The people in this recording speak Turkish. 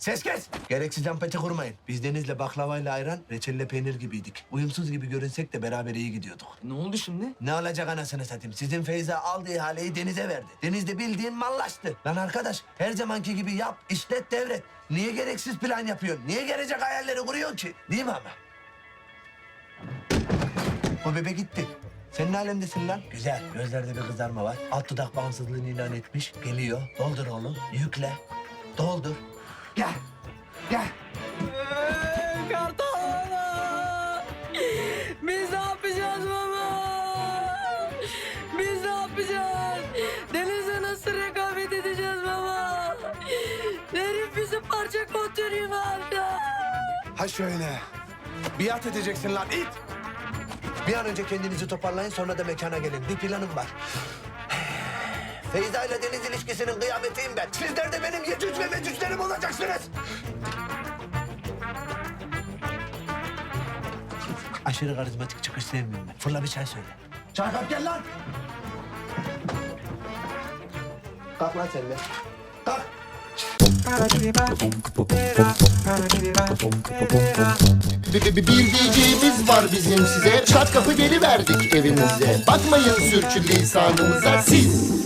Ses kes. Gereksiz empati kurmayın. Biz Deniz'le baklavayla ayran, reçelle peynir gibiydik. Uyumsuz gibi görünsek de beraber iyi gidiyorduk. Ne oldu şimdi? Ne olacak anasını satayım? Sizin Feyza aldığı ihaleyi Deniz'e verdi. Deniz de bildiğin mallaştı. Lan arkadaş her zamanki gibi yap, işlet, devret. Niye gereksiz plan yapıyorsun? Niye gelecek hayalleri kuruyorsun ki? Değil mi ama? O bebe gitti. Sen ne alemdesin lan? Güzel. Gözlerde bir kızarma var. Alt dudak bağımsızlığını ilan etmiş. Geliyor. Doldur oğlum. Yükle. Doldur. Parça kontürü vardı. Ha şöyle. Biat edeceksin lan it. Bir an önce kendinizi toparlayın sonra da mekana gelin. Bir planım var. Feyza ile Deniz ilişkisinin kıyametiyim ben. Sizler de benim yecüc ve mecüclerim olacaksınız. Aşırı karizmatik çıkış sevmiyorum ben. Fırla bir çay söyle. Çay kap gel lan. Kalk lan sen de. Kalk. Bir, diyeceğimiz var bizim size. Çat kapı geliverdik evinize Bakmayın sürçülisanımıza siz